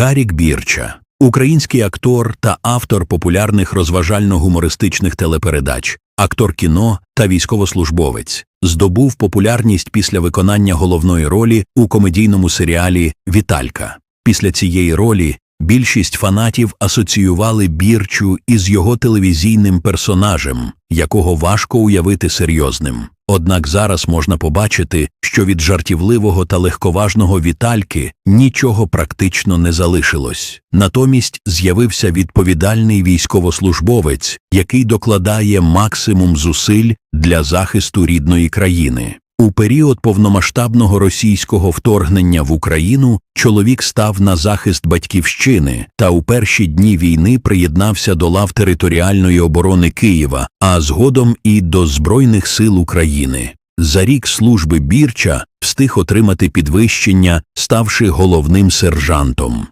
Гарік Бірча, український актор та автор популярних розважально-гумористичних телепередач, актор кіно та військовослужбовець, здобув популярність після виконання головної ролі у комедійному серіалі Віталька. Після цієї ролі більшість фанатів асоціювали Бірчу із його телевізійним персонажем, якого важко уявити серйозним. Однак зараз можна побачити, що від жартівливого та легковажного Вітальки нічого практично не залишилось. Натомість з'явився відповідальний військовослужбовець, який докладає максимум зусиль для захисту рідної країни. У період повномасштабного російського вторгнення в Україну чоловік став на захист батьківщини та у перші дні війни приєднався до лав територіальної оборони Києва, а згодом і до Збройних сил України. За рік служби Бірча встиг отримати підвищення, ставши головним сержантом.